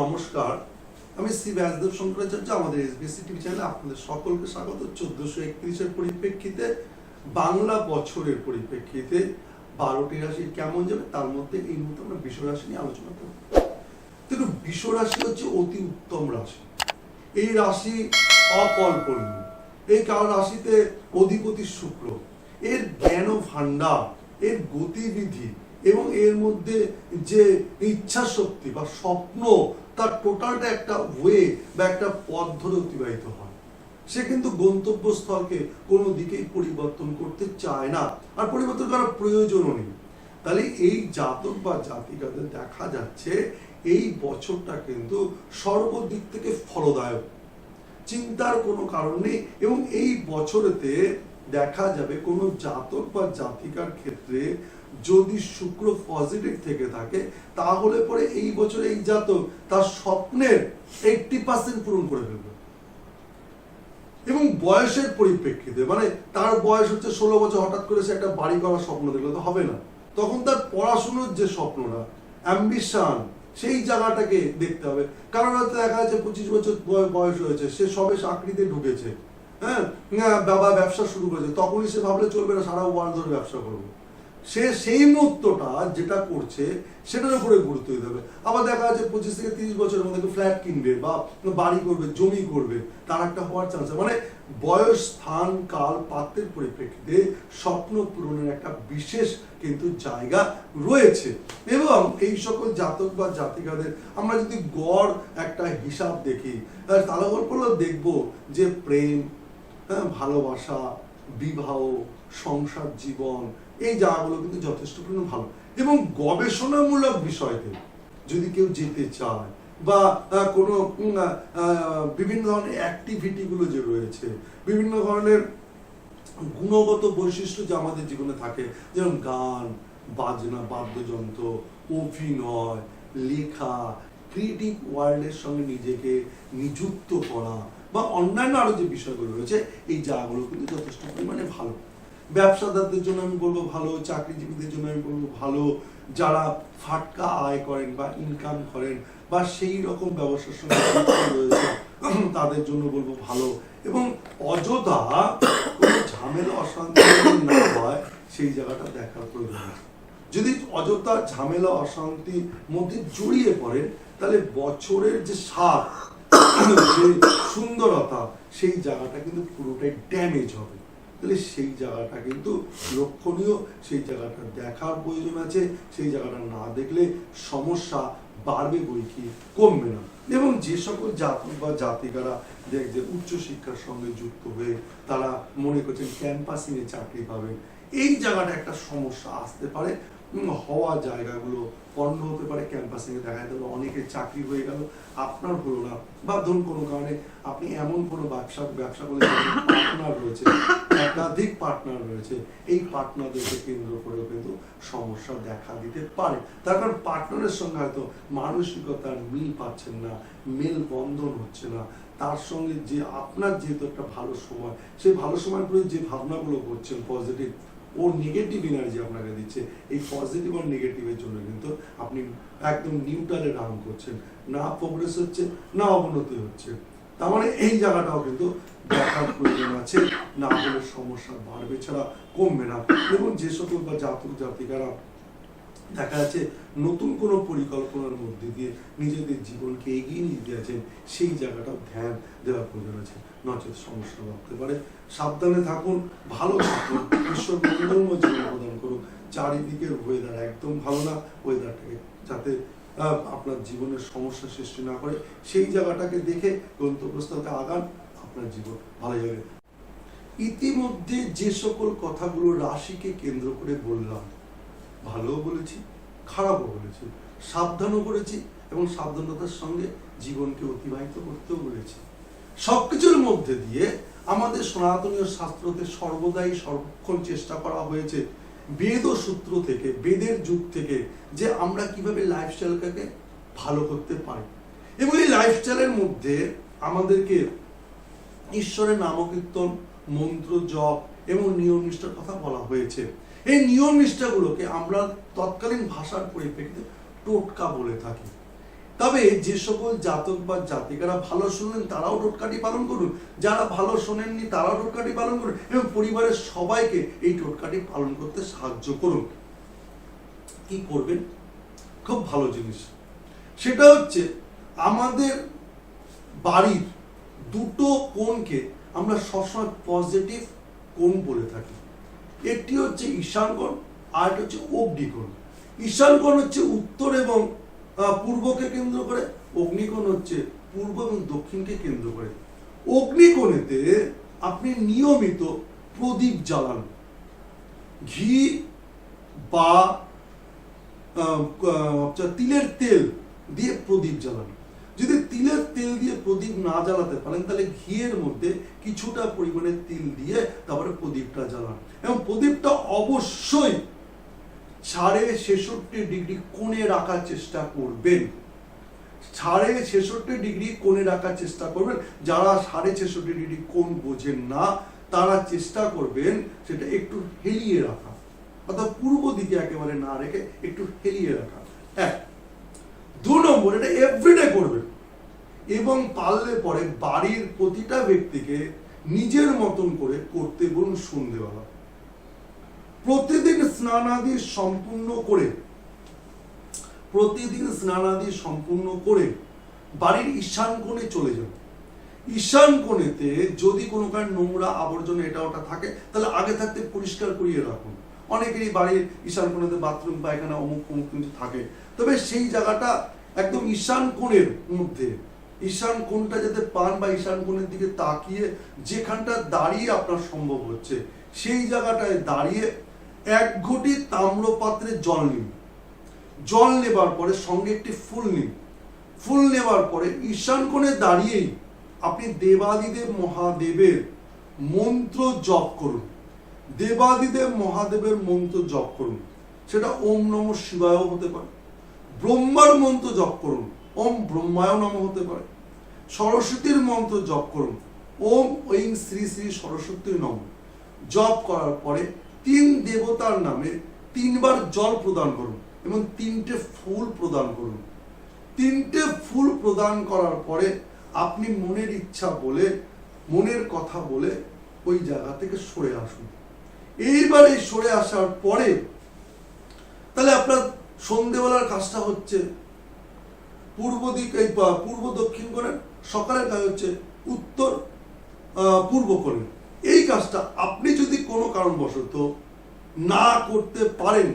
নমস্কার। আমি শ্রী ব্যাসদেব শঙ্করাচার্য, আমাদের এসবিসি টিভি চ্যানেলে আপনাদের সকলকে স্বাগত। চোদ্দশো একত্রিশের পরিপ্রেক্ষিতে, বাংলা বছরের পরিপ্রেক্ষিতে বারোটি রাশি কেমন যাবে তার মধ্যে এই মুহূর্তে আমরা বিশ্ব রাশি নিয়ে আলোচনা করব। দেখুন বিশ্ব রাশি হচ্ছে অতি উত্তম রাশি। এই রাশি অকল্পনীয়। এই কারণ রাশিতে অধিপতি শুক্র। এর জ্ঞান ভাণ্ডার, এর গতিবিধি এবং এর মধ্যে যে ইচ্ছা শক্তি বা স্বপ্ন তার টোটালটা একটা ওয়ে বা একটা পথ ধরে অতিবাহিত হয়। সে কিন্তু গন্তব্যস্থলকে কোনো দিকেই পরিবর্তন করতে চায় না। আর পরিবর্তন করার প্রয়োজনও নেই। তাহলে এই জাতক বা জাতিকাদের দেখা যাচ্ছে, এই বছরটা কিন্তু সর্বদিক থেকে ফলদায়ক। চিন্তার কোনো কারণ নেই এবং এই বছরেতে দেখা যাবে কোনো জাতক বা জাতিকার ক্ষেত্রে যদি শুক্র পজিটিভ থেকে থাকে তাহলে পরে এই বছর এই জাতক তার স্বপ্নের এইটটি পার্সেন্ট পূরণ করে ফেলবে। এবং বয়সের পরিপ্রেক্ষিতে মানে তার বয়স হচ্ছে ষোলো বছর হঠাৎ করে সে একটা বাড়ি করার স্বপ্ন দেখলে তো হবে না। তখন তার পড়াশুনোর যে স্বপ্নটা অ্যাম্বিশন সেই জায়গাটাকে দেখতে হবে। কারণ হয়তো দেখা যাচ্ছে পঁচিশ বছর বয়- বয়স হয়েছে সে সবে চাকরিতে ঢুকেছে হ্যাঁ? হ্যাঁ, বাবা ব্যবসা শুরু করেছে তখনই সে ভাবলে চলবে না সারা ওয়ার্ল্ড ধরে ব্যবসা করব। সে সেই মুহূর্তটা যেটা করছে সেটার উপরে গুরুত্ব দিতে হবে। আবার দেখা যাচ্ছে পঁচিশ থেকে তিরিশ বছরের মধ্যে ফ্ল্যাট কিনবে বা বাড়ি করবে জমি করবে তার একটা হওয়ার চান্স মানে বয়স স্থান কাল পাত্রের পরিপ্রেক্ষিতে স্বপ্ন পূরণের একটা বিশেষ কিন্তু জায়গা রয়েছে। এবং এই সকল জাতক বা জাতিকাদের আমরা যদি গড় একটা হিসাব দেখি তাহলে তাহলে করলেও দেখব যে প্রেম হ্যাঁ, ভালোবাসা বিবাহ সংসার জীবন এই জায়গাগুলো কিন্তু যথেষ্ট পরিমাণ ভালো। এবং গবেষণামূলক বিষয়তে যদি কেউ যেতে চায় বা কোনো বিভিন্ন ধরনের অ্যাক্টিভিটিগুলো যে রয়েছে, বিভিন্ন ধরনের গুণগত বৈশিষ্ট্য যে আমাদের জীবনে থাকে, যেমন গান, বাজনা, বাদ্যযন্ত্র, অভিনয়, লেখা ক্রিয়েটিভ ওয়ার্ল্ডের সঙ্গে নিজেকে নিযুক্ত করা বা অন্যান্য আরও যে বিষয়গুলো রয়েছে, এই জায়গাগুলো কিন্তু যথেষ্ট পরিমাণে ভালো। ব্যবসাদারদের জন্য আমি বলব ভালো, চাকরিজীবীদের জন্য আমি বলব ভালো, যারা ফাটকা আয় করেন বা ইনকাম করেন বা সেই রকম ব্যবসার সঙ্গে তাদের জন্য বলব ভালো। এবং অযথা ঝামেলা, অশান্তি না হয়, সেই জায়গাটা দেখার প্রয়োজন যদি অযথা ঝামেলা অশান্তির মধ্যে জড়িয়ে পড়েন, তাহলে বছরের যে স্বাদ, যে সুন্দরতা, সেই জায়গাটা কিন্তু পুরোটাই ড্যামেজ হবে। তাহলে সেই জায়গাটা কিন্তু লক্ষণীয়, সেই জায়গাটা দেখার প্রয়োজন আছে, সেই জায়গাটা না দেখলে সমস্যা বাড়বে বই কি, কমবে না। এবং যে সকল জাতি বা জাতিকারা দেখছে উচ্চশিক্ষার সঙ্গে যুক্ত হয়ে তারা মনে করছেন ক্যাম্পাসিংয়ে চাকরি পাবেন, এই জায়গাটা একটা সমস্যা আসতে পারে। হওয়া জায়গাগুলো পণ্য হতে পারে ক্যাম্পাসিং দেখা গেল অনেকের চাকরি হয়ে গেল, আপনার হলো না। বা ধরুন কোনো কারণে আপনি এমন কোনো ব্যবসা ব্যবসা করে পার্টনার রয়েছে, একাধিক পার্টনার রয়েছে, এই পার্টনারদেরকে কেন্দ্র করেও কিন্তু সমস্যা দেখা দিতে পারে। তার কারণ পার্টনারের সঙ্গে হয়তো মানসিকতার মিল পাচ্ছেন না, মেল বন্ধন হচ্ছে না। তার সঙ্গে যে আপনার যেহেতু একটা ভালো সময়, সেই ভালো সময় করে যে ভাবনাগুলো করছেন পজিটিভ ও নেগেটিভ এনার্জি আপনাকে দিচ্ছে, এই পজিটিভ আর নেগেটিভের জন্য কিন্তু আপনি একদম নিউট্রালে রান করছেন। না প্রোগ্রেস হচ্ছে, না অবনতি হচ্ছে। তার মানে এই জায়গাটাও কিন্তু দেখার প্রয়োজন আছে, না হলে সমস্যা বাড়বে ছাড়া কমবে না। এবং যে সকল বা জাতক জাতিকারা দেখা যাচ্ছে নতুন কোনো পরিকল্পনার মধ্যে দিয়ে নিজেদের জীবনকে এগিয়ে নিয়ে আছেন, সেই জায়গাটাও ধ্যান দেওয়ার প্রয়োজন আছে। নচেত সমস্যা বাড়তে পারে। সাবধানে থাকুন, ভালো থাকুন, ঈশ্বর মঙ্গলময় জীবন প্রদান করুন। চারিদিকের ওয়েদার একদম ভালো না ওয়েদারটাকে যাতে আপনার জীবনের সমস্যা সৃষ্টি না করে। সেই জায়গাটাকে দেখে গন্তব্যস্থলকে আগান, আপনার জীবন ভালো যাবে। ইতিমধ্যে যে সকল কথাগুলো রাশিকে কেন্দ্র করে বললাম ভালোও বলেছি, খারাপও বলেছি। সাবধানও করেছি এবং সাবধানতার সঙ্গে জীবনকে অতিবাহিত করতেও বলেছি। সবকিছুর মধ্যে দিয়ে আমাদের সনাতনীয় শাস্ত্রতে সর্বদাই সর্বক্ষণ চেষ্টা করা হয়েছে। বেদ ও সূত্র থেকে, বেদের যুগ থেকে, যে আমরা কীভাবে লাইফস্টাইলটাকে ভালো করতে পারি। এবং এই লাইফস্টাইলের মধ্যে আমাদেরকে ঈশ্বরের নামকীর্তন, মন্ত্র, জপ এবং নিয়ম নিষ্ঠার কথা বলা হয়েছে। এই নিয়ম নিষ্ঠাগুলোকে আমরা তৎকালীন ভাষার পরিপ্রেক্ষিতে টোটকা বলে থাকি। তবে যে সকল জাতক বা জাতিকারা ভালো শুনলেন, তারাও টোটকাটি পালন করুন। যারা ভালো শোনেননি, তারাও টোটকাটি পালন করুন এবং পরিবারের সবাইকে এই টোটকাটি পালন করতে সাহায্য করুন। কি করবেন? খুব ভালো জিনিস। সেটা হচ্ছে আমাদের বাড়ির দুটো কোণকে আমরা সবসময় পজিটিভ কোণ বলে থাকি। একটি হচ্ছে ঈশান কোণ আর হচ্ছে অগ্নিকোণ। ঈশান কোণ হচ্ছে উত্তর এবং পূর্বকে কেন্দ্র করে অগ্নিকোণ হচ্ছে পূর্ব এবং দক্ষিণকে কেন্দ্র করে। অগ্নিকোণেতে আপনি নিয়মিত প্রদীপ জ্বালান। ঘি বা আহ, তিলের তেল দিয়ে প্রদীপ জ্বালান। যদি তিলের তেল দিয়ে প্রদীপ না জ্বালাতে পারেন, তাহলে ঘিয়ের মধ্যে কিছুটা পরিমাণে তিল দিয়ে তারপরে প্রদীপটা জ্বালান। এবং প্রদীপটা অবশ্যই সাড়ে ছেষট্টি ডিগ্রি কোণে রাখার চেষ্টা করবেন। সাড়ে ছেষট্টি ডিগ্রি কোণে রাখার চেষ্টা করবেন। যারা সাড়ে ছেষট্টি ডিগ্রি কোণ বোঝেন না, তারা চেষ্টা করবেন সেটা একটু হেলিয়ে রাখা অর্থাৎ পূর্ব দিকে একেবারে না রেখে একটু হেলিয়ে রাখা এক দু নম্বর, এটা এভরিডে করবে। এবং পারলে পরে বাড়ির প্রতিটা ব্যক্তিকে নিজের মতন করে করতে বলুন সন্ধেবেলা। প্রতিদিন স্নানাদি সম্পূর্ণ করে প্রতিদিন স্নানাদি সম্পূর্ণ করে বাড়ির ঈশান কোণে চলে যান ঈশান কোণেতে যদি কোনো কারণ নোংরা আবর্জনা এটা ওটা থাকে, তাহলে আগে থাকতে পরিষ্কার করিয়ে রাখুন। অনেকেরই বাড়ির ঈশান কোণেতে বাথরুম পায়খানা অমুক অমুক কিন্তু থাকে। তবে সেই জায়গাটা একদম ঈশান কোণের মধ্যে। ঈশান কোণটা যাতে পান বা ঈশান কোণের দিকে তাকিয়ে যেখানটা দাঁড়িয়ে আপনার সম্ভব হচ্ছে, সেই জায়গাটায় দাঁড়িয়ে এক ঘটি তাম্রপাত্রে জল নিন। জল নেবার পরে সঙ্গে একটি ফুল নিন। ফুল নেবার পরে ঈশান কোণে দাঁড়িয়েই আপনি দেবাদিদেব মহাদেবের মন্ত্র জপ করুন। দেবাদিদেব মহাদেবের মন্ত্র জপ করুন। সেটা ওম নম শিবায় হতে পারে। ব্রহ্মার মন্ত্র জপ করুন। ওম ব্রহ্মায় নম হতে পারে। সরস্বতীর মন্ত্র জপ করুন। ওম ঐং শ্রী শ্রী সরস্বতীর নম। জপ করার পরে তিন দেবতার নামে তিনবার জল প্রদান করুন এবং তিনটে ফুল প্রদান করুন। তিনটে ফুল প্রদান করার পরে আপনি মনের ইচ্ছা বলে, মনের কথা বলে ওই জায়গা থেকে সরে আসুন। এইবার এই সরে আসার পরে তাহলে আপনার সন্ধেবেলার কাজটা হচ্ছে পূর্ব দিক, এই পূর্ব দক্ষিণ কোণের সকালের কাজ হচ্ছে উত্তর পূর্ব কোণের এই কাজটা আপনি যদি কোনো কারণবশত না করতে পারেন,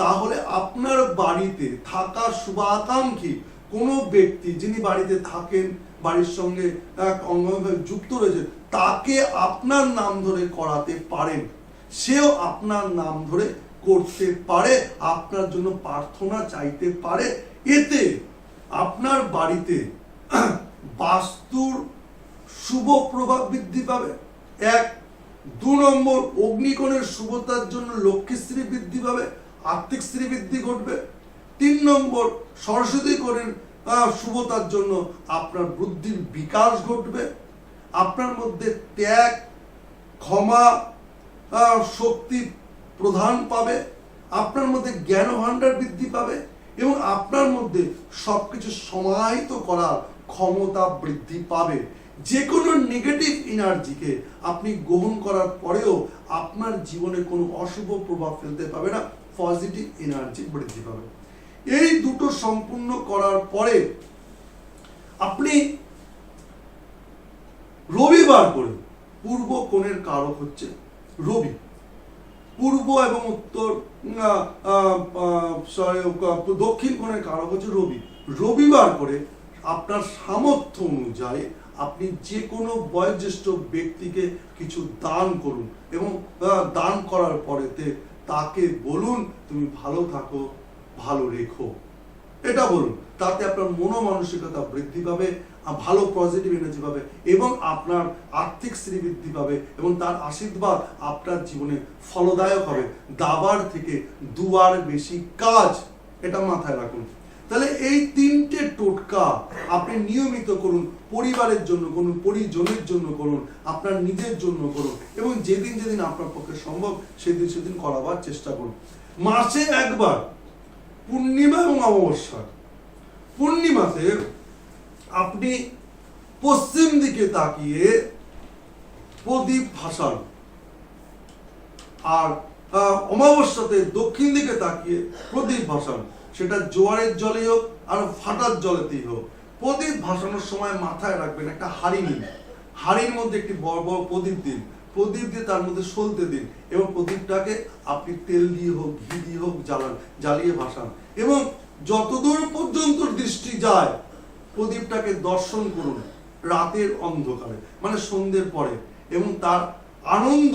তাহলে আপনার বাড়িতে থাকা শুভাকাঙ্ক্ষী কোনো ব্যক্তি যিনি বাড়িতে থাকেন, বাড়ির সঙ্গে এক অঙ্গভাবে যুক্ত রয়েছে, তাকে আপনার নাম ধরে করাতে পারেন। সেও আপনার নাম ধরে করতে পারে, আপনার জন্য প্রার্থনা চাইতে পারে। এতে আপনার বাড়িতে বাস্তুর শুভ প্রভাব বৃদ্ধি পাবে। এক, দু নম্বর, অগ্নিকোণের শুভতার জন্য লক্ষ্মীশ্রী বৃদ্ধি পাবে, আর্থিক শ্রী বৃদ্ধি ঘটবে। তিন নম্বর, সরস্বতী কোণের শুভতার জন্য আপনার বুদ্ধির বিকাশ ঘটবে। আপনার মধ্যে ত্যাগ, ক্ষমা শক্তি প্রধান পাবে, আপনার মধ্যে জ্ঞান ভাণ্ডার বৃদ্ধি পাবে এবং আপনার মধ্যে সবকিছু সমাহিত করার ক্ষমতা বৃদ্ধি পাবে। যে কোনো নেগেটিভ এনার্জিকে আপনি গ্রহণ করার পরেও আপনার জীবনে কোনো অশুভ প্রভাব ফেলতে পাবে না পজিটিভ এনার্জি বৃদ্ধি পাবে। এই দুটো সম্পূর্ণ করার পরে আপনি রবিবার করে পূর্ব কোণের কারক হচ্ছে রবি। পূর্ব এবং উত্তর দক্ষিণ কোণের কারক হচ্ছে রবি। রবিবার করে আপনার সামর্থ্য অনুযায়ী আপনি যে কোনো বয়োজ্যেষ্ঠ ব্যক্তিকে কিছু দান করুন এবং দান করার পরেতে তাকে বলুন, তুমি ভালো থাকো, ভালো রেখো। এটা বলুন, তাতে আপনার মনোমানসিকতা বৃদ্ধি পাবে ভালো পজিটিভ এনার্জি পাবে, এবং আপনার আর্থিক শ্রী বৃদ্ধি পাবে, এবং তার আশীর্বাদ আপনার জীবনে ফলদায়ক হবে। দাবার থেকে দুয়ার বেশি কাজ, এটা মাথায় রাখুন। তাহলে এই তিনটে টোটকা আপনি নিয়মিত করুন, পরিবারের জন্য করুন, পরিজনের জন্য করুন, আপনার নিজের জন্য করুন, এবং যেদিন যেদিন আপনার পক্ষে সম্ভব, সেদিন সেদিন করাবার চেষ্টা করুন। মাসে একবার পূর্ণিমা এবং অমাবস্যা। পূর্ণিমাতে আপনি পশ্চিম দিকে তাকিয়ে প্রদীপ ভাসান। আর অমাবস্যাতে দক্ষিণ দিকে তাকিয়ে প্রদীপ ভাসান। সেটা জোয়ারের জলে হোক আর ফাটার জলেতেই হোক। প্রদীপ ভাসানোর সময় মাথায় রাখবেন একটা হাড়ি নিন। হাড়ির মধ্যে একটি বড় বড় প্রদীপ দিন। প্রদীপ দিয়ে তার মধ্যে সলতে দিন এবং প্রদীপটাকে আপনি তেল দিয়ে হোক, ঘি দিয়ে হোক জ্বালান, জ্বালিয়ে ভাসান। এবং যতদূর পর্যন্ত দৃষ্টি যায়, প্রদীপটাকে দর্শন করুন রাতের অন্ধকারে মানে সন্ধ্যের পরে। এবং তার আনন্দ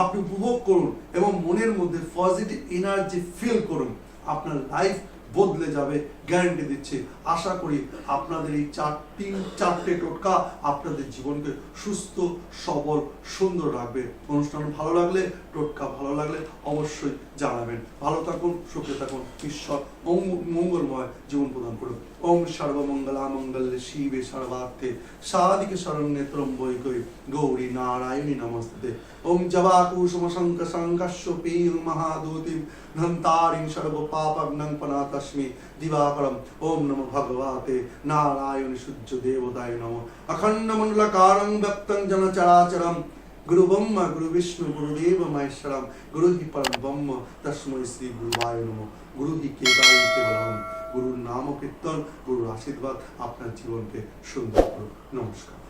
আপনি উপভোগ করুন এবং মনের মধ্যে পজিটিভ এনার্জি ফিল করুন। আপনার লাইফ বদলে যাবে গ্যারান্টি দিচ্ছি। আশা করি আপনাদের এই চার, তিন, চারটে টোটকা আপনাদের জীবনকে সুস্থ, সবল, সুন্দর রাখবে। অনুষ্ঠান ভালো লাগলে, টোটকা ভালো লাগলে অবশ্যই জানাবেন। ভালো থাকুন, সুখে থাকুন। ঈশ্বর মঙ্গলময় জীবন প্রদান করুন। ওম সর্বমঙ্গলা মঙ্গলে শিবে সর্বার্থে। সাদিকে শরণ্যে ত্রম্বৈকৈ গৌরী নারায়ণী নমস্তে। ওম জবাকুসুম শঙ্ক শঙ্কস্য পীল মহাদূতিম ধন্তারিং সর্ব পাপগ্নং পনাতস্মি দিবাকরম ওম নমো ভগবতে নারায়ণ সূর্য দেবতায় নমঃ অখণ্ড মণ্ডলকারং ব্যক্তং জন চরাচরম গুরু ব্রহ্ম গুরু বিষ্ণু গুরুদেব মহেশ্বরম গুরু হি পরম ব্রহ্ম তস্মৈ শ্রী গুরুবায় নম গুরু হি কেদাই কেবলম গুরুর নাম কীর্তন গুরুর আশীর্বাদ আপনার জীবনকে সুন্দর করুন নমস্কার